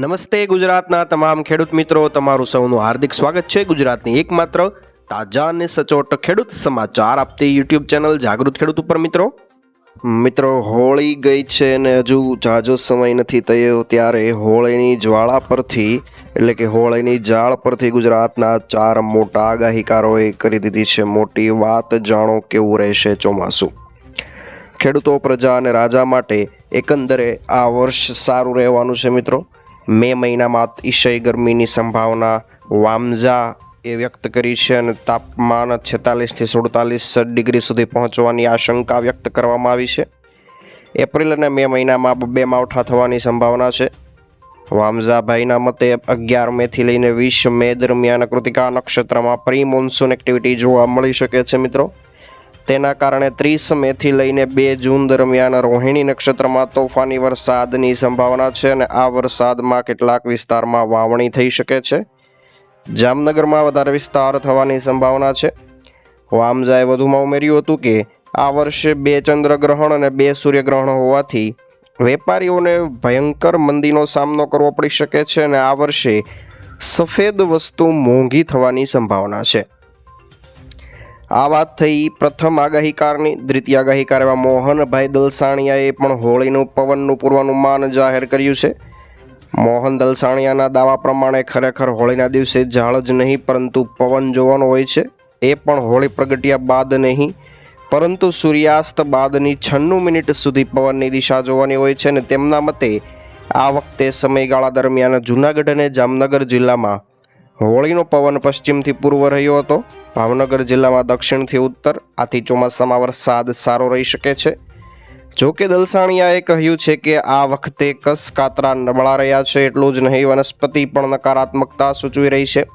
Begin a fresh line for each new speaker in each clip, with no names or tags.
નમસ્તે ગુજરાતના તમામ ખેડૂત મિત્રો, તમારું સૌનું હાર્દિક સ્વાગત છે ગુજરાતની એકમાત્ર તાજા અને સચોટ ખેડૂત સમાચાર આપતી યુટ્યુબ ચેનલ જાગૃત ખેડૂત ઉપર, મિત્રો. મિત્રો, હોળી ગઈ છે ને હજુ જાજો સમય નથી થયો ત્યારે હોળીની જ્વાળા પરથી, એટલે કે હોળીની જાળ પરથી ગુજરાતના ચાર મોટા આગાહીકારોએ કરી દીધી છે. મોટી વાત જાણો કેવું રહેશે ચોમાસું? ખેડૂતો, પ્રજા અને રાજા માટે એકંદરે આ વર્ષ સારું રહેવાનું છે, મિત્રો. મે મહિનામાં અતિશય ગરમીની સંભાવના વામઝા એ વ્યક્ત કરી છે અને તાપમાન છેતાલીસથી સુડતાલીસ ડિગ્રી સુધી પહોંચવાની આશંકા વ્યક્ત કરવામાં આવી છે. એપ્રિલ અને મે મહિનામાં બે માવઠા થવાની સંભાવના છે. વામઝાભાઈના મતે અગિયાર મેથી લઈને વીસ મે દરમિયાન કૃતિકા નક્ષત્રમાં પ્રી મોન્સૂન એક્ટિવિટી જોવા મળી શકે છે મિત્રો. તેના કારણે ત્રીસ મેથી લઈને બે જૂન દરમિયાન રોહિણી નક્ષત્રમાં તોફાની વરસાદની સંભાવના છે અને આ વરસાદમાં કેટલાક વિસ્તારમાં વાવણી થઈ શકે છે. જામનગરમાં વધારે વિસ્તાર થવાની સંભાવના છે. વામજાએ વધુમાં ઉમેર્યું હતું કે, આ વર્ષે બે ચંદ્રગ્રહણ અને બે સૂર્યગ્રહણ હોવાથી વેપારીઓને ભયંકર મંદીનો સામનો કરવો પડી શકે છે અને આ વર્ષે સફેદ વસ્તુ મોંઘી થવાની સંભાવના છે. આ વાત થઈ પ્રથમ આગાહીકારની. દ્વિતીય આગાહીકાર એવા મોહનભાઈ દલસાણિયાએ પણ હોળીનું પવનનું પૂર્વાનુમાન જાહેર કર્યું છે. મોહન દલસાણિયાના દાવા પ્રમાણે ખરેખર હોળીના દિવસે ઝાડ જ નહીં, પરંતુ પવન જોવાનો હોય છે. એ પણ હોળી પ્રગટ્યા બાદ નહીં, પરંતુ સૂર્યાસ્ત બાદની છન્નું મિનિટ સુધી પવનની દિશા જોવાની હોય છે અને તેમના મતે આ વખતે સમયગાળા દરમિયાન જૂનાગઢ અને જામનગર જિલ્લામાં હોળીનો પવન પશ્ચિમથી પૂર્વ રહ્યો હતો. ભાવનગર જિલ્લામાં દક્ષિણથી ઉત્તર, આથી ચોમાસામાં વરસાદ સારો રહી શકે છે. જો કે દલસાણિયાએ કહ્યું છે કે આ વખતે કસ કાતરા નબળા રહ્યા છે, એટલું જ નહીં, વનસ્પતિ પણ નકારાત્મકતા સૂચવી રહી છે.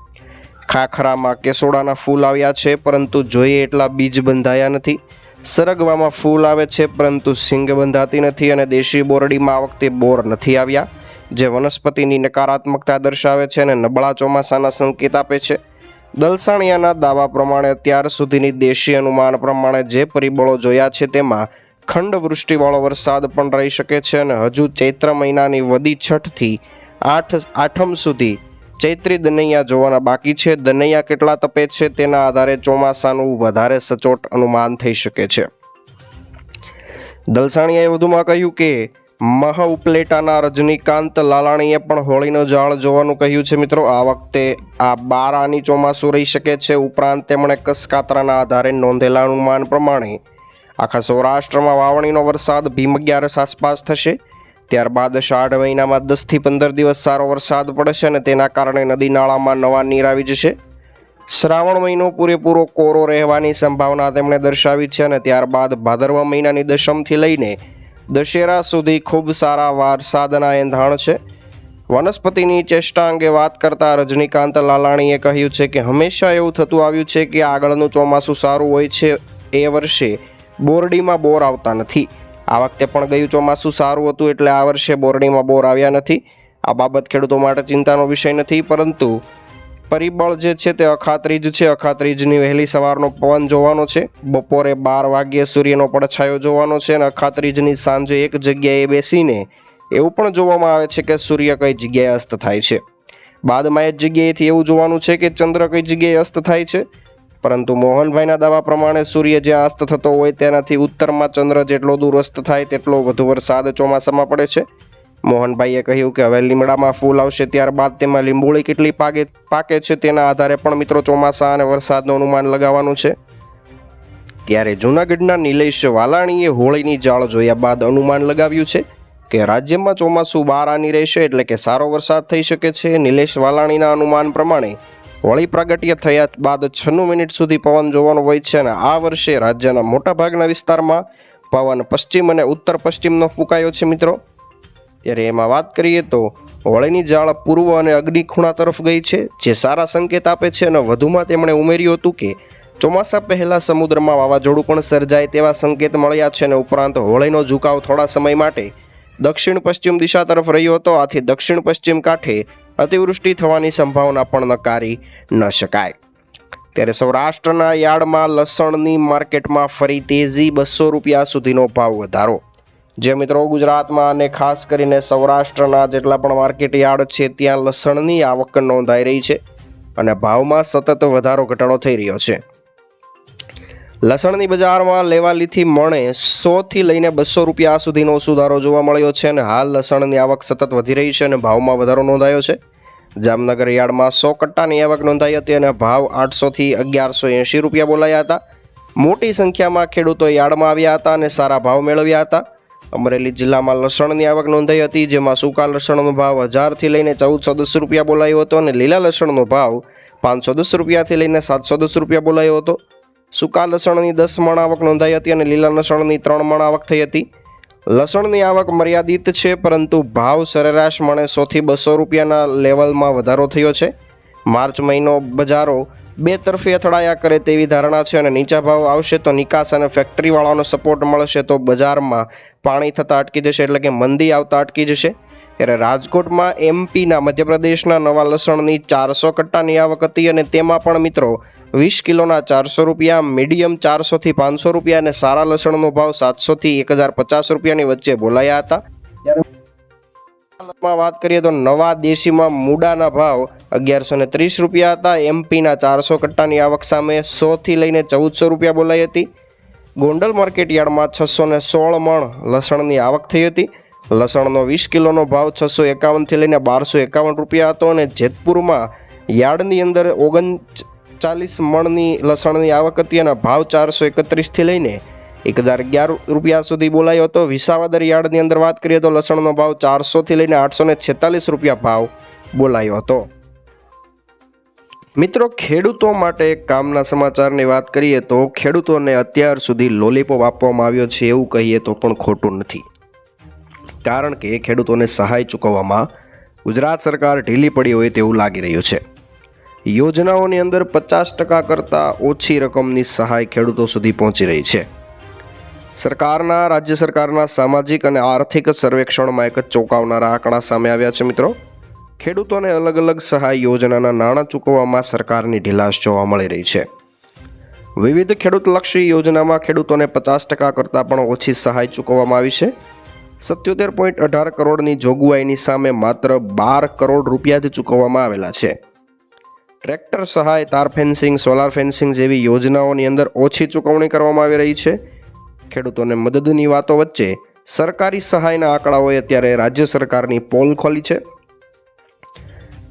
ખાખરામાં કેસોડાના ફૂલ આવ્યા છે, પરંતુ જોઈએ એટલા બીજ બંધાયા નથી. સરગવામાં ફૂલ આવે છે, પરંતુ સિંગ બંધાતી નથી અને દેશી બોરડીમાં આ વખતે બોર નથી આવ્યા. જે વનસ્પતિની નકારાત્મકતા દર્શાવે છે અને નબળા ચોમાસાના સંકેત આપે છે. દલસાણિયાના દાવા પ્રમાણે અત્યાર સુધીની દેશી અનુમાન પ્રમાણે જે પરિબળો જોયા છે તેમાં ખંડ વૃષ્ટિવાળો વરસાદ પણ રહી શકે છે અને હજુ ચૈત્ર મહિનાની વદી છઠથી આઠ, આઠમ સુધી ચૈત્રી દનૈયા જોવાના બાકી છે. દનૈયા કેટલા તપે છે તેના આધારે ચોમાસાનું વધારે સચોટ અનુમાન થઈ શકે છે. દલસાણીયાએ વધુમાં કહ્યું કે મહ ઉપલેટાના રજનીકાંત લાલાણીએ પણ હોળીનો જાળ જોવાનું કહ્યું છે મિત્રો. આ વખતે આ બાર આની ચોમાસું રહી શકે છે ઉપરાંત તેમણે કસકાતરાના આધારે નોંધેલા અનુમાન પ્રમાણે. આખા સૌરાષ્ટ્રમાં વાવણીનો વરસાદ ભીમ અગિયારસ આસપાસ થશે. ત્યારબાદ અષાઢ મહિનામાં દસથી પંદર દિવસ સારો વરસાદ પડશે અને તેના કારણે નદી નાળામાં નવા નીર આવી જશે. શ્રાવણ મહિનો પૂરેપૂરો કોરો રહેવાની સંભાવના તેમણે દર્શાવી છે અને ત્યારબાદ ભાદરવા મહિનાની દશમથી લઈને દશેરા સુધી ખૂબ સારા વરસાદના એંધાણ છે. વનસ્પતિની ચેષ્ટા અંગે વાત કરતા રજનીકાંત લાલાણીએ કહ્યું છે કે હંમેશા એવું થતું આવ્યું છે કે આગળનું ચોમાસું સારું હોય છે એ વર્ષે બોરડીમાં બોર આવતા નથી. આ વખતે પણ ગયું ચોમાસું સારું હતું એટલે આ વર્ષે બોરડીમાં બોર આવ્યા નથી. આ બાબત ખેડૂતો માટે ચિંતાનો વિષય નથી, પરંતુ પરિબળ જે છે તે અખાત્રીજ છે. અખાત્રીજની વહેલી સવારનો પવન જોવાનો છે. બપોરે બાર વાગ્યે સૂર્યનો પડછાયો જોવાનો છે અને અખાત્રીજની સાંજે એક જગ્યાએ બેસીને એવું પણ જોવામાં આવે છે કે સૂર્ય કઈ જગ્યાએ અસ્ત થાય છે. બાદમાં એ જગ્યાએથી એવું જોવાનું છે કે ચંદ્ર કઈ જગ્યાએ અસ્ત થાય છે. પરંતુ મોહનભાઈના દાવા પ્રમાણે સૂર્ય જ્યાં અસ્ત થતો હોય તેનાથી ઉત્તરમાં ચંદ્ર જેટલો દૂર અસ્ત થાય તેટલો વધુ વરસાદ ચોમાસામાં પડે છે. મોહનભાઈએ કહ્યું કે હવે લીમડામાં ફૂલ આવશે ત્યારબાદ તેમાં લીંબોળી કેટલી પાકે પાકે છે તેના આધારે પણ મિત્રો ચોમાસા અને વરસાદનું અનુમાન લગાવવાનું છે. ત્યારે જૂનાગઢના નિલેશ વાલાણીએ હોળીની જાળ જોયા બાદ અનુમાન લગાવ્યું છે કે રાજ્યમાં ચોમાસું બાર આની રહેશે એટલે કે સારો વરસાદ થઈ શકે છે. નિલેશ વાલાણીના અનુમાન પ્રમાણે હોળી પ્રાગટ્ય થયા બાદ છન્નું મિનિટ સુધી પવન જોવાનો હોય છે અને આ વર્ષે રાજ્યના મોટાભાગના વિસ્તારમાં પવન પશ્ચિમ અને ઉત્તર પશ્ચિમનો ફૂંકાયો છે મિત્રો. ત્યારે એમાં વાત કરીએ તો હોળીની જાળ પૂર્વ અને અગ્નિ ખૂણા તરફ ગઈ છે, જે સારા સંકેત આપે છે અને વધુમાં તેમણે ઉમેર્યું હતું કે ચોમાસા પહેલાં સમુદ્રમાં વાવાઝોડું પણ સર્જાય તેવા સંકેત મળ્યા છે અને ઉપરાંત હોળીનો ઝુકાવ થોડા સમય માટે દક્ષિણ પશ્ચિમ દિશા તરફ રહ્યો હતો, આથી દક્ષિણ પશ્ચિમ કાંઠે અતિવૃષ્ટિ થવાની સંભાવના પણ નકારી ન શકાય. ત્યારે સૌરાષ્ટ્રના યાર્ડમાં લસણની માર્કેટમાં ફરી તેજી બસો રૂપિયા સુધીનો ભાવ વધારો. જે મિત્રો ગુજરાતમાં અને ખાસ કરીને સૌરાષ્ટ્રના જેટલા પણ માર્કેટ યાર્ડ છે, ત્યાં લસણની આવક નોંધાઈ રહી છે અને ભાવમાં સતત વધારો ઘટાડો થઈ રહ્યો છે. લસણની બજારમાં લેવાલીથી મણે સોથી લઈને બસો રૂપિયા સુધીનો સુધારો જોવા મળ્યો છે અને હાલ લસણની આવક સતત વધી રહી છે અને ભાવમાં વધારો નોંધાયો છે. જામનગર યાર્ડમાં સો કટ્ટાની આવક નોંધાઈ હતી અને ભાવ આઠસોથી અગિયારસો એંશી રૂપિયા બોલાયા હતા. મોટી સંખ્યામાં ખેડૂતો યાર્ડમાં આવ્યા હતા અને સારા ભાવ મેળવ્યા હતા. અમરેલી જિલ્લામાં લસણની આવક નોંધાઈ હતી, જેમાં સૂકા લસણનો ભાવ હજારથી લઈને ચૌદસો દસ રૂપિયા બોલાયો હતો અને લીલા લસણનો ભાવ પાંચસો દસ રૂપિયાથી લઈને સાતસો દસ રૂપિયા બોલાયો હતો. સૂકા લસણની દસ મણ આવક નોંધાઈ હતી અને લીલા લસણની ત્રણ મણ આવક થઈ હતી. લસણની આવક મર્યાદિત છે, પરંતુ ભાવ સરેરાશ મણે સોથી બસો રૂપિયાના લેવલમાં વધારો થયો છે. માર્ચ મહિનો બજારો બે તરફી અથડાયા કરે તેવી ધારણા છે અને નીચા ભાવ આવશે તો નિકાસ અને ફેક્ટરીવાળાનો સપોર્ટ મળશે તો બજારમાં પાણી થતાં અટકી જશે એટલે કે મંદી આવતા અટકી જશે. ત્યારે રાજકોટમાં એમપીના મધ્યપ્રદેશના નવા લસણની ચારસો કટ્ટાની આવક હતી અને તેમાં પણ મિત્રો વીસ કિલોના ચારસો રૂપિયા, મીડિયમ ચારસોથી પાંચસો રૂપિયા અને સારા લસણનો ભાવ સાતસોથી એક હજાર પચાસ રૂપિયાની વચ્ચે બોલાયા હતા. વાત કરીએ તો નવા દેશીમાં મૂડાના ભાવ અગિયારસો ને ત્રીસ રૂપિયા હતા. એમપીના ચારસો કટ્ટાની આવક સામે સોથી લઈને ચૌદસો રૂપિયા બોલાઈ હતી. ગોંડલ માર્કેટ યાર્ડમાં છસો ને સોળ મણ લસણની આવક થઈ હતી. લસણનો વીસ કિલોનો ભાવ છસો એકાવનથી લઈને બારસો એકાવન રૂપિયા હતો અને જેતપુરમાં યાર્ડની અંદર ઓગણ ચાલીસ મણની લસણની આવક હતી અને ભાવ ચારસો એકત્રીસથી લઈને એક હજાર અગિયાર રૂપિયા સુધી બોલાયો હતો. વિસાવદર યાર્ડની અંદર વાત કરીએ તો લસણનો ભાવ ચારસોથી લઈને આઠસો છેતાલીસ રૂપિયા ભાવ બોલાયો હતો. મિત્રો, ખેડૂતો માટે કામના સમાચારની વાત કરીએ તો ખેડૂતોને અત્યાર સુધી લોલીપોપ આપવામાં આવ્યો છે એવું કહીએ તો પણ ખોટું નથી. કારણ કે ખેડૂતોને સહાય ચૂકવવામાં ગુજરાત સરકાર ઢીલી પડી હોય તેવું લાગી રહ્યું છે. યોજનાઓની અંદર પચાસ ટકા કરતાં ઓછી રકમની સહાય ખેડૂતો સુધી પહોંચી રહી છે. સરકારના, રાજ્ય સરકારના સામાજિક અને આર્થિક સર્વેક્ષણમાં એક ચોંકાવનારા આંકડા સામે આવ્યા છે મિત્રો. ખેડૂતોને અલગ અલગ સહાય યોજનાના નાણાં ચૂકવવામાં સરકારની ઢીલાશ જોવા મળી રહી છે. વિવિધ ખેડૂતલક્ષી યોજનામાં ખેડૂતોને પચાસ ટકા કરતાં પણ ઓછી સહાય ચૂકવવામાં આવી છે. સત્યોતેર પોઈન્ટ અઢાર કરોડની જોગવાઈની સામે માત્ર બાર કરોડ રૂપિયા જ ચૂકવવામાં આવેલા છે. ટ્રેક્ટર સહાય, તાર ફેન્સિંગ, સોલાર ફેન્સિંગ જેવી યોજનાઓની અંદર ઓછી ચૂકવણી કરવામાં આવી રહી છે. ખેડૂતોને મદદની વાતો વચ્ચે સરકારી સહાયના આંકડાઓએ અત્યારે રાજ્ય સરકારની પોલ ખોલી છે.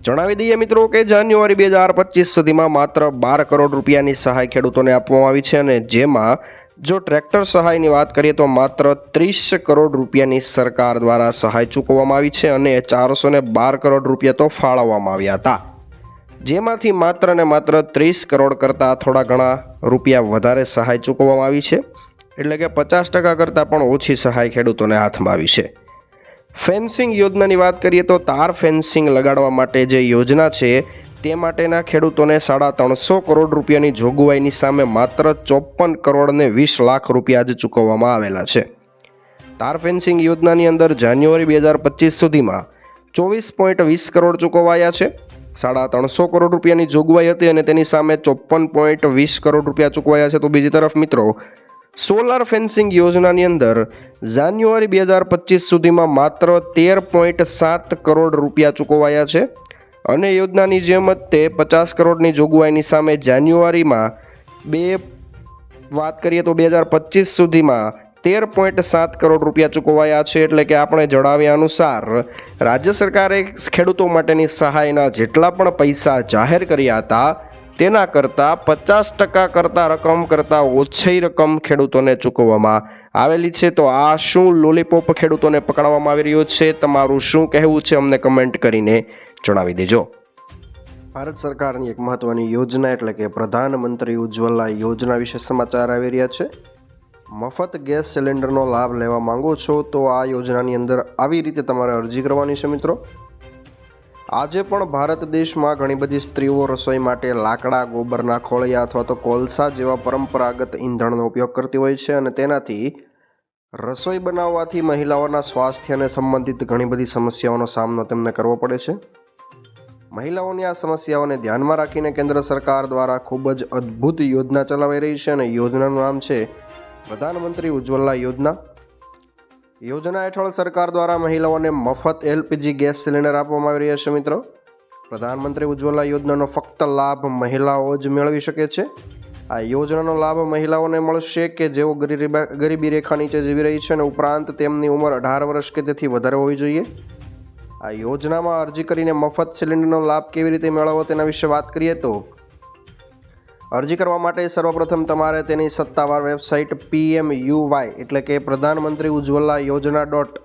જણાવી દઈએ મિત્રો કે જાન્યુઆરી બે હજાર પચીસ સુધીમાં માત્ર બાર કરોડ રૂપિયાની સહાય ખેડૂતોને આપવામાં આવી છે અને જેમાં જો ટ્રેક્ટર સહાયની વાત કરીએ તો માત્ર ત્રીસ કરોડ રૂપિયાની સરકાર દ્વારા સહાય ચૂકવવામાં આવી છે અને ચારસો બાર કરોડ રૂપિયા તો ફાળવવામાં આવ્યા હતા. જેમાંથી માત્ર ને માત્ર ત્રીસ કરોડ કરતાં થોડા ઘણા રૂપિયા વધારે સહાય ચૂકવવામાં આવી છે. એટલે કે પચાસ ટકા કરતાં પણ ઓછી સહાય ખેડૂતોને હાથમાં આવી છે. ફેન્સિંગ યોજનાની વાત કરીએ તો તાર ફેન્સિંગ લગાડવા માટે જે યોજના છે, તે માટેના ખેડૂતોને સાડા ત્રણસો કરોડ રૂપિયાની જોગવાઈની સામે માત્ર ચોપન કરોડને વીસ લાખ રૂપિયા જ ચૂકવવામાં આવેલા છે. તાર ફેન્સિંગ યોજનાની અંદર જાન્યુઆરી બે હજાર પચીસ સુધીમાં ચોવીસ પોઈન્ટ વીસ કરોડ ચૂકવાયા છે. સાડા ત્રણસો કરોડ રૂપિયાની જોગવાઈ હતી અને તેની સામે ચોપન પોઈન્ટ વીસ કરોડ રૂપિયા ચૂકવાયા છે. તો બીજી તરફ મિત્રો સોલાર ફેન્સિંગ યોજનાની અંદર જાન્યુઆરી બે હજાર પચીસ સુધીમાં માત્ર તેર પોઈન્ટ સાત કરોડ રૂપિયા ચૂકવાયા છે અને યોજનાની જેમ જ તે પચાસ કરોડની જોગવાઈની સામે જાન્યુઆરીમાં બે, વાત કરીએ તો બે હજાર પચીસ સુધીમાં તેર પોઈન્ટ સાત કરોડ રૂપિયા ચૂકવાયા છે એટલે કે આપણે જણાવ્યા અનુસાર રાજ્ય સરકારે ખેડૂતો માટેની સહાયના જેટલા પણ પૈસા જાહેર કર્યા હતા તેના કરતાં પચાસ ટકા કરતાં રકમ કરતાં ઓછી રકમ ખેડૂતોને ચૂકવવામાં આવેલી છે. તો આ શું લોલીપોપ ખેડૂતોને પકડવામાં આવી રહ્યો છે? તમારું શું કહેવું છે? અમને કમેન્ટ કરીને જણાવી દેજો. ભારત સરકારની એક મહત્વની યોજના એટલે કે પ્રધાનમંત્રી ઉજ્જવલા યોજના વિશે સમાચાર આવી રહ્યા છે. મફત ગેસ સિલિન્ડરનો લાભ લેવા માંગો છો તો આ યોજનાની અંદર આવી રીતે તમારે અરજી કરવાની છે મિત્રો? આજે પણ ભારત દેશમાં ઘણી બધી સ્ત્રીઓ રસોઈ માટે લાકડા, ગોબરના ખોળિયા અથવા તો કોલસા જેવા પરંપરાગત ઈંધણનો ઉપયોગ કરતી હોય છે અને તેનાથી રસોઈ બનાવવાથી મહિલાઓના સ્વાસ્થ્યને સંબંધિત ઘણી બધી સમસ્યાઓનો સામનો તેમને કરવો પડે છે. મહિલાઓની આ સમસ્યાઓને ધ્યાનમાં રાખીને કેન્દ્ર સરકાર દ્વારા ખૂબ જ અદ્ભુત યોજના ચલાવાઈ રહી છે અને યોજનાનું નામ છે પ્રધાનમંત્રી ઉજ્જવલા યોજના. યોજના હેઠળ સરકાર દ્વારા મહિલાઓને મફત એલપીજી ગેસ સિલિન્ડર આપવામાં આવી રહ્યા છે મિત્રો. પ્રધાનમંત્રી ઉજ્જવલા યોજનાનો ફક્ત લાભ મહિલાઓ જ મેળવી શકે છે. આ યોજનાનો લાભ મહિલાઓને મળશે કે જેઓ ગરીબી રેખા નીચે જીવી રહી છે અને ઉપરાંત તેમની ઉંમર અઢાર વર્ષ કે તેથી વધારે હોવી જોઈએ. આ યોજનામાં અરજી કરીને મફત સિલિન્ડરનો લાભ કેવી રીતે મેળવવો તેના વિશે વાત કરીએ તો અરજી કરવા માટે સર્વપ્રથમ તમારે તેની સત્તાવાર વેબસાઇટ પીએમ યુવાય એટલે કે પ્રધાનમંત્રી ઉજ્જવલા યોજના ડોટ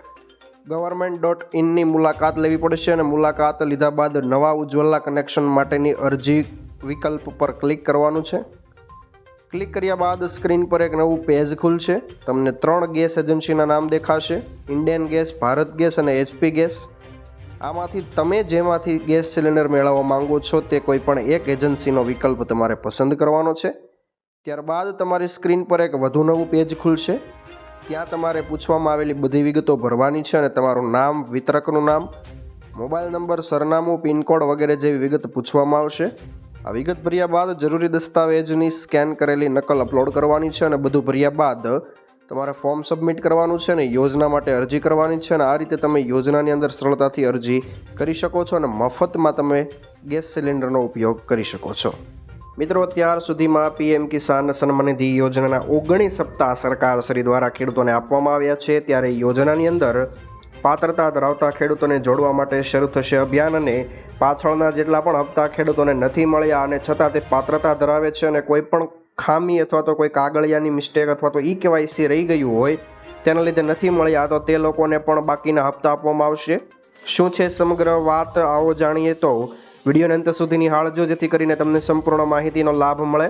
ગવર્મેન્ટ ડોટ ઇનની મુલાકાત લેવી પડશે અને મુલાકાત લીધા બાદ નવા ઉજ્જવલા કનેક્શન માટેની અરજી વિકલ્પ પર ક્લિક કરવાનું છે. ક્લિક કર્યા બાદ સ્ક્રીન પર એક નવું પેજ ખુલશે. તમને ત્રણ ગેસ એજન્સીના નામ દેખાશે. ઇન્ડિયન ગેસ, ભારત ગેસ અને એચપી ગેસ. આમાંથી તમે જેમાંથી ગેસ સિલિન્ડર મેળવવા માંગો છો તે કોઈ પણ એક એજન્સીનો વિકલ્પ તમારે પસંદ કરવાનો છે. ત્યારબાદ તમારી સ્ક્રીન પર એક વધુ નવું પેજ ખુલશે. ત્યાં તમારે પૂછવામાં આવેલી બધી વિગતો ભરવાની છે અને તમારું નામ, વિતરકનું નામ, મોબાઈલ નંબર, સરનામું, પિનકોડ વગેરે જેવી વિગત પૂછવામાં આવશે. આ વિગત ભર્યા બાદ જરૂરી દસ્તાવેજની સ્કેન કરેલી નકલ અપલોડ કરવાની છે અને બધું ભર્યા બાદ તમારે ફોર્મ સબમિટ કરવાનું છે અને યોજના માટે અરજી કરવાની છે અને આ રીતે તમે યોજનાની અંદર સરળતાથી અરજી કરી શકો છો અને મફતમાં તમે ગેસ સિલિન્ડરનો ઉપયોગ કરી શકો છો. મિત્રો, અત્યાર સુધીમાં પીએમ કિસાન સન્માનિધિ યોજનાના ઓગણીસ સપ્તાહ સરકાર શ્રી દ્વારા ખેડૂતોને આપવામાં આવ્યા છે. ત્યારે યોજનાની અંદર પાત્રતા ધરાવતા ખેડૂતોને જોડવા માટે શરૂ થશે અભિયાન અને પાછળના જેટલા પણ હપ્તા ખેડૂતોને નથી મળ્યા અને છતાં તે પાત્રતા ધરાવે છે અને કોઈ પણ ખામી અથવા તો કોઈ કાગળિયાની મિસ્ટેક અથવા તો ઈ કેવાયસી રહી ગયું હોય, તેના લીધે નથી મળ્યા તો તે લોકોને પણ બાકીના હપ્તા આપવામાં આવશે. શું છે સમગ્ર વાત? આવો જાણીએ તો. વિડીયોને અંત સુધી નિહાળજો, જેથી કરીને તમને સંપૂર્ણ માહિતીનો લાભ મળે.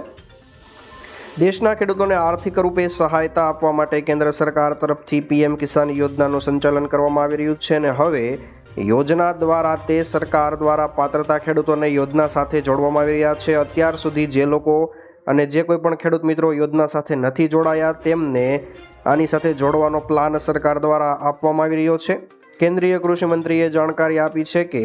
દેશના ખેડૂતોને આર્થિક રૂપે સહાયતા આપવા માટે કેન્દ્ર સરકાર તરફથી પીએમ કિસાન યોજનાનું સંચાલન કરવામાં આવી રહ્યું છે અને હવે યોજના દ્વારા તે સરકાર દ્વારા પાત્રતા ખેડૂતોને યોજના સાથે જોડવામાં આવી રહ્યા છે. અત્યાર સુધી જે લોકો અને જે કોઈ પણ ખેડૂત મિત્રો યોજના સાથે નથી જોડાયા, તેમને આની સાથે જોડવાનો પ્લાન સરકાર દ્વારા આપવામાં આવી રહ્યો છે. કેન્દ્રીય કૃષિ મંત્રીએ જાણકારી આપી છે કે,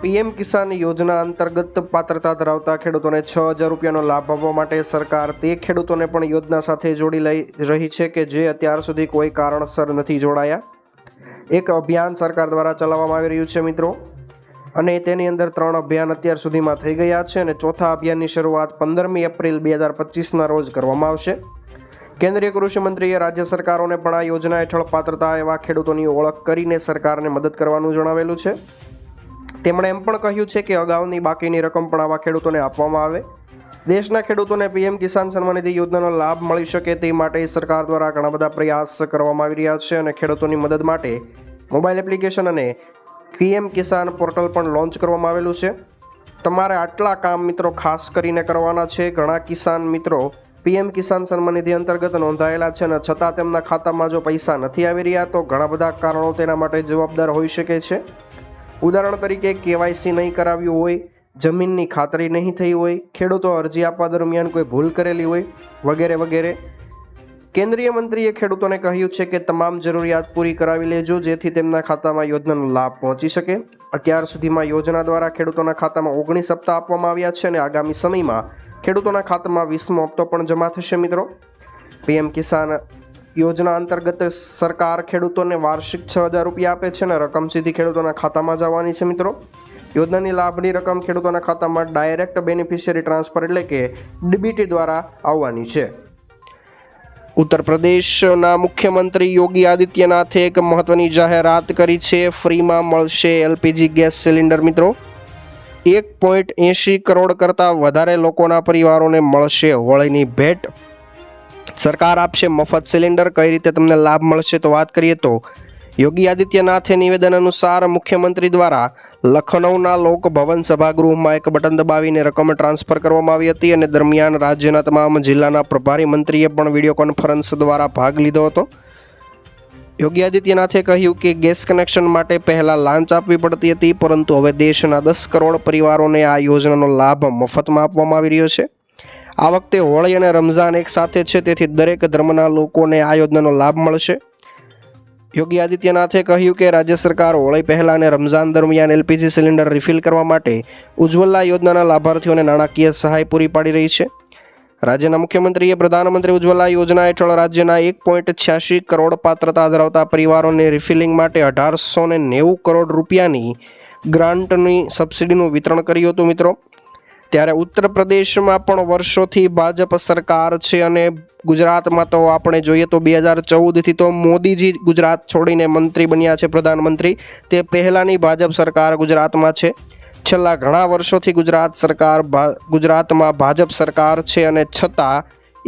પીએમ કિસાન યોજના અંતર્ગત પાત્રતા ધરાવતા ખેડૂતોને છ હજાર રૂપિયાનો લાભ આપવા માટે સરકાર તે ખેડૂતોને પણ યોજના સાથે જોડી લઈ રહી છે કે જે અત્યાર સુધી કોઈ કારણસર નથી જોડાયા. એક અભિયાન સરકાર દ્વારા ચલાવવામાં આવી રહ્યું છે મિત્રો. અને તેની અંદર ત્રણ અભિયાન અત્યાર સુધીમાં થઈ ગયા છે અને ચોથા અભિયાનની શરૂઆત પંદરમી એપ્રિલ બે હજાર પચીસના રોજ કરવામાં આવશે. કેન્દ્રીય કૃષિ મંત્રીએ રાજ્ય સરકારોને પણ આ યોજના હેઠળ પાત્રતા એવા ખેડૂતોની ઓળખ કરીને સરકારને મદદ કરવાનું જણાવેલું છે. તેમણે એમ પણ કહ્યું છે કે અગાઉની બાકીની રકમ પણ આવા ખેડૂતોને આપવામાં આવે. દેશના ખેડૂતોને પીએમ કિસાન સન્માન નિધિ યોજનાનો લાભ મળી શકે તે માટે સરકાર દ્વારા ઘણા બધા પ્રયાસ કરવામાં આવી રહ્યા છે અને ખેડૂતોની મદદ માટે મોબાઈલ એપ્લિકેશન અને પીએમ કિસાન પોર્ટલ પણ લોન્ચ કરવામાં આવેલું છે. તમારે આટલા કામ મિત્રો ખાસ કરીને કરવાના છે. ઘણા કિસાન મિત્રો પીએમ કિસાન સન્માન નિધિ અંતર્ગત નોંધાયેલા છે અને છતાં તેમના ખાતામાં જો પૈસા નથી આવી રહ્યા, તો ઘણા બધા કારણો તેના માટે જવાબદાર હોઈ શકે છે. ઉદાહરણ તરીકે, કેવાયસી નહીં કરાવ્યું હોય, જમીનની ખાતરી નહીં થઈ હોય, ખેડૂતો અરજી આપવા દરમિયાન કોઈ ભૂલ કરેલી હોય, વગેરે વગેરે. કેન્દ્રીય મંત્રીએ ખેડૂતોને કહ્યું છે કે તમામ જરૂરિયાત પૂરી કરાવી લેજો, જેથી તેમના ખાતામાં યોજનાનો લાભ પહોંચી શકે. અત્યાર સુધીમાં યોજના દ્વારા ખેડૂતોના ખાતામાં ઓગણીસ હપ્તા આપવામાં આવ્યા છે અને આગામી સમયમાં ખેડૂતોના ખાતામાં વીસમો હપ્તો પણ જમા થશે, મિત્રો. પીએમ કિસાન યોજના અંતર્ગત સરકાર ખેડૂતોને વાર્ષિક છ હજાર રૂપિયા આપે છે અને રકમ સીધી ખેડૂતોના ખાતામાં જવાની છે, મિત્રો. યોજનાની લાભની રકમ ખેડૂતોના ખાતામાં ડાયરેક્ટ બેનિફિશિયરી ટ્રાન્સફર એટલે કે ડીબીટી દ્વારા આવવાની છે. ઉત્તર પ્રદેશના મુખ્યમંત્રી યોગી આદિત્યનાથે એક મહત્વની જાહેરાત કરી છે. ફ્રીમાં મળશે એલપીજી ગેસ સિલિન્ડર, મિત્રો. એક પોઈન્ટ એંશી કરોડ કરતાં વધારે લોકોના પરિવારોને મળશે હોળીની ભેટ. સરકાર આપશે મફત સિલિન્ડર. કઈ રીતે તમને લાભ મળશે તો વાત કરીએ તો યોગી આદિત્યનાથે નિવેદન અનુસાર મુખ્યમંત્રી દ્વારા લખનૌના લોકભવન સભાગૃહમાં એક બટન દબાવીને રકમ ટ્રાન્સફર કરવામાં આવી હતી અને દરમિયાન રાજ્યના તમામ જિલ્લાના પ્રભારી મંત્રીએ પણ વીડિયો કોન્ફરન્સ દ્વારા ભાગ લીધો હતો. યોગી આદિત્યનાથે કહ્યું કે ગેસ કનેક્શન માટે પહેલાં લાંચ આપવી પડતી હતી, પરંતુ હવે દેશના દસ કરોડ પરિવારોને આ યોજનાનો લાભ મફતમાં આપવામાં આવી રહ્યો છે. આ વખતે હોળી અને રમઝાન એક સાથે છે, તેથી દરેક ધર્મના લોકોને આ યોજનાનો લાભ મળશે. યોગી આદિત્યનાથે કહ્યું કે રાજ્ય સરકાર હોળી પહેલાં અને રમઝાન દરમિયાન એલપીજી સિલિન્ડર રિફિલ કરવા માટે ઉજ્જવલા યોજનાના લાભાર્થીઓને નાણાકીય સહાય પૂરી પાડી રહી છે. રાજ્યના મુખ્યમંત્રીએ પ્રધાનમંત્રી ઉજ્જવલા યોજના હેઠળ રાજ્યના એક પોઈન્ટ છ્યાસી કરોડ પાત્રતા ધરાવતા પરિવારોને રિફિલિંગ માટે અઢારસો ને નેવું કરોડ રૂપિયાની ગ્રાન્ટની સબસિડીનું વિતરણ કર્યું હતું મિત્રો. ત્યારે ઉત્તર પ્રદેશમાં પણ વર્ષોથી ભાજપ સરકાર છે અને ગુજરાતમાં તો આપણે જોઈએ તો બે હજાર ચૌદથી તો મોદીજી ગુજરાત છોડીને મંત્રી બન્યા છે પ્રધાનમંત્રી. તે પહેલાંની ભાજપ સરકાર ગુજરાતમાં છે. છેલ્લા ઘણા વર્ષોથી ગુજરાત સરકાર ગુજરાતમાં ભાજપ સરકાર છે અને છતાં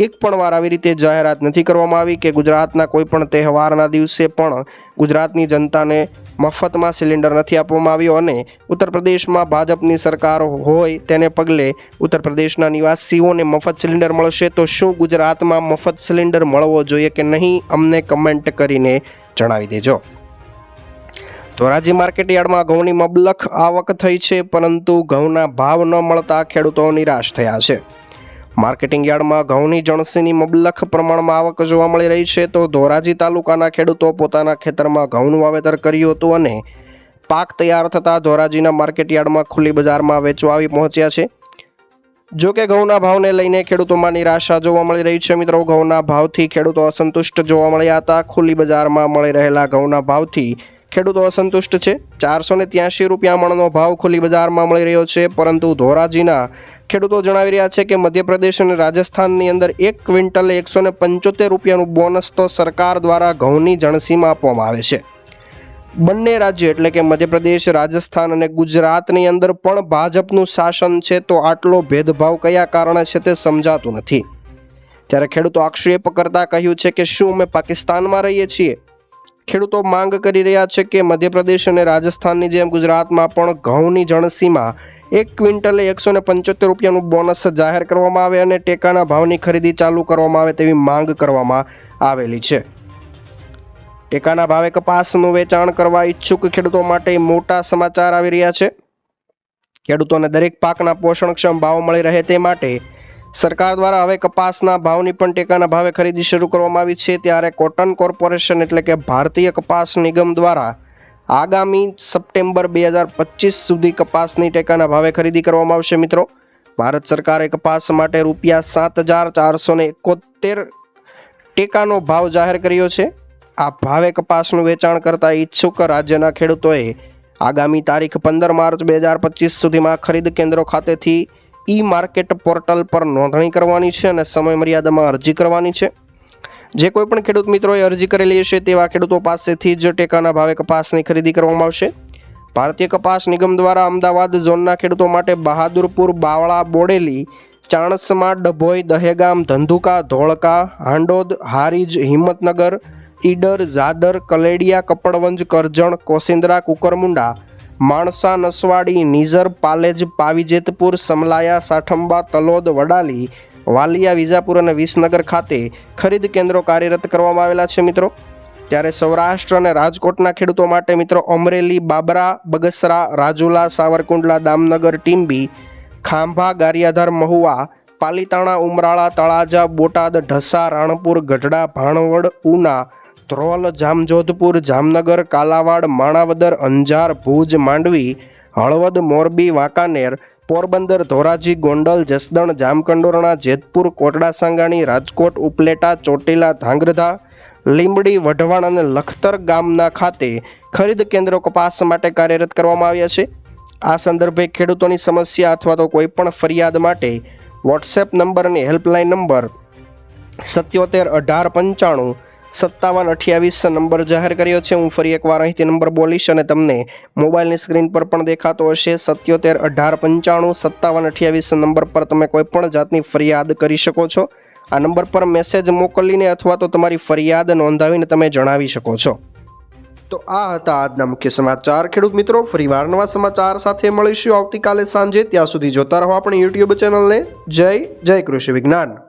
એક પણ વાર આવી રીતે જાહેરાત નથી કરવામાં આવી કે ગુજરાતના કોઈ પણ તહેવારના દિવસે પણ ગુજરાતની જનતાને મફતમાં સિલિન્ડર નથી આપવામાં આવ્યો અને ઉત્તર પ્રદેશમાં ભાજપની સરકાર હોય તેને પગલે ઉત્તર પ્રદેશના નિવાસીઓને મફત સિલિન્ડર મળશે તો શું ગુજરાતમાં મફત સિલિન્ડર મળવો જોઈએ કે નહીં અમને કમેન્ટ કરીને જણાવી દેજો. ધોરાજી માર્કેટ યાર્ડમાં ઘઉંની મબલખ આવક થઈ છે, પરંતુ ઘઉંના ભાવ ન મળતા ખેડૂતો નિરાશ થયા છે. માર્કેટિંગ યાર્ડમાં ઘઉંની જણસીની મબલખ પ્રમાણમાં આવક જોવા મળી રહી છે તો ધોરાજી તાલુકાના ખેડૂતો પોતાના ખેતરમાં ઘઉંનું વાવેતર કર્યું હતું અને પાક તૈયાર થતાં ધોરાજીના માર્કેટ યાર્ડમાં ખુલ્લી બજારમાં વેચવા આવી પહોંચ્યા છે. જો કે ઘઉંના ભાવને લઈને ખેડૂતોમાં નિરાશા જોવા મળી રહી છે. મિત્રો, ઘઉંના ભાવથી ખેડૂતો અસંતુષ્ટ જોવા મળ્યા હતા. ખુલ્લી બજારમાં મળી રહેલા ઘઉંના ભાવથી ખેડૂતો અસંતુષ્ટ છે. ચારસો ને ત્યાંશી રૂપિયા મણનો ભાવ ખુલ્લી બજારમાં મળી રહ્યો છે, પરંતુ ધોરાજીના ખેડૂતો જણાવી રહ્યા છે કે મધ્યપ્રદેશ અને રાજસ્થાનની અંદર એક ક્વિન્ટલે એકસો ને પંચોતેર રૂપિયાનું બોનસ તો સરકાર દ્વારા ઘઉંની જણસીમાં આપવામાં આવે છે. બંને રાજ્ય એટલે કે મધ્યપ્રદેશ, રાજસ્થાન અને ગુજરાતની અંદર પણ ભાજપનું શાસન છે તો આટલો ભેદભાવ કયા કારણે છે તે સમજાતું નથી. ત્યારે ખેડૂતો આક્ષેપ કરતા કહ્યું છે કે શું અમે પાકિસ્તાનમાં રહીએ છીએ? ખેડૂતો માંગ કરી રહ્યા છે કે મધ્યપ્રદેશ અને રાજસ્થાનની જેમ ગુજરાતમાં પણ ઘઉંની જણસીમાં એક ક્વિન્ટલે એકસો ને પંચોતેર રૂપિયાનું બોનસ જાહેર કરવામાં આવે અને ટેકાના ભાવની ખરીદી ચાલુ કરવામાં આવે તેવી માંગ કરવામાં આવેલી છે. ટેકાના ભાવે કપાસનું વેચાણ કરવા ઈચ્છુક ખેડૂતો માટે મોટા સમાચાર આવી રહ્યા છે. ખેડૂતોને દરેક પાકના પોષણક્ષમ ભાવ મળી રહે તે માટે સરકાર દ્વારા હવે કપાસના ભાવની પણ ટેકાના ભાવે ખરીદી શરૂ કરવામાં આવી છે ત્યારે કોટન કોર્પોરેશન એટલે કે ભારતીય કપાસ નિગમ દ્વારા આગામી સપ્ટેમ્બર બે હજાર પચીસ સુધી કપાસની ટેકાના ભાવે ખરીદી કરવામાં આવશે મિત્રો. ભારત સરકારે કપાસ માટે રૂપિયા સાત હજાર ચારસો ને એકોતેર ટેકાનો ભાવ જાહેર કર્યો છે. આ ભાવે કપાસનું વેચાણ કરતા ઈચ્છુક રાજ્યના ખેડૂતોએ આગામી તારીખ પંદર માર્ચ બે હજાર પચીસ સુધીમાં ખરીદ કેન્દ્રો ખાતેથી ઈ માર્કેટ પોર્ટલ પર નોંધણી કરવાની છે અને સમય મર્યાદામાં અરજી કરવાની છે. જે કોઈ પણ ખેડૂત મિત્રોએ અરજી કરેલી હશે તેવા ખેડૂતો પાસેથી જ ટેકાના ભાવે કપાસની ખરીદી કરવામાં આવશે. ભારતીય કપાસ નિગમ દ્વારા અમદાવાદ ઝોનના ખેડૂતો માટે બહાદુરપુર, બાવળા, બોડેલી, ચાણસમા, ડભોઈ, દહેગામ, ધંધુકા, ધોળકા, હાંડોદ, હારીજ, હિંમતનગર, ઈડર, ઝાદર, કલેડિયા, કપડવંજ, કરજણ, કોસિંદ્રા, કુકરમુંડા માણસા નસવાડી, નિઝર, પાલેજ, પાવીજેતપુર, સમલાયા, સાઠંબા, તલોદ, વડાલી, વાલિયા, વિજાપુર અને વિસનગર ખાતે ખરીદ કેન્દ્રો કાર્યરત કરવામાં આવેલા છે મિત્રો. ત્યારે સૌરાષ્ટ્ર અને રાજકોટના ખેડૂતો માટે મિત્રો અમરેલી, બાબરા, બગસરા, રાજુલા, સાવરકુંડલા, દામનગર, ટીંબી, ખાંભા, ગારિયાધાર, મહુવા, પાલીતાણા, ઉમરાળા, તળાજા, બોટાદ, ઢસા, રાણપુર, ગઢડા, ભાણવડ, ઉના ધ્રોલ જામજોધપુર, જામનગર, કાલાવાડ, માણાવદર, અંજાર, ભુજ, માંડવી, હળવદ, મોરબી, વાંકાનેર, પોરબંદર, ધોરાજી, ગોંડલ, જસદણ, જામકંડોરણા, જેતપુર, કોટડા, સાંગાણી, રાજકોટ, ઉપલેટા, ચોટીલા ધાંગ્રધા લીંબડી, વઢવાણ અને લખતર ગામના ખાતે ખરીદ કેન્દ્રો કપાસ માટે કાર્યરત કરવામાં આવ્યા છે. આ સંદર્ભે ખેડૂતોની સમસ્યા અથવા તો કોઈ પણ ફરિયાદ માટે વોટ્સએપ નંબર અને હેલ્પલાઇન નંબર સત્યોતેર અઢાર પંચાણું સત્તાવન અઠ્યાવીસ નંબર જાહેર કર્યો છે. હું ફરી એકવાર અહીંથી નંબર બોલીશ અને તમને મોબાઈલની સ્ક્રીન પર પણ દેખાતો હશે. સત્યોતેર અઢાર પંચાણું સત્તાવન અઠ્યાવીસ નંબર પર તમે કોઈ પણ જાતની ફરિયાદ કરી શકો છો. આ નંબર પર મેસેજ મોકલીને અથવા તો તમારી ફરિયાદ નોંધાવીને તમે જણાવી શકો છો. તો આ હતા આજના મુખ્ય સમાચાર. ખેડૂત મિત્રો, ફરીવાર નવા સમાચાર સાથે મળીશું આવતીકાલે સાંજે. ત્યાં સુધી જોતા રહો આપણી યુટ્યુબ ચેનલને. જય જય કૃષિ વિજ્ઞાન.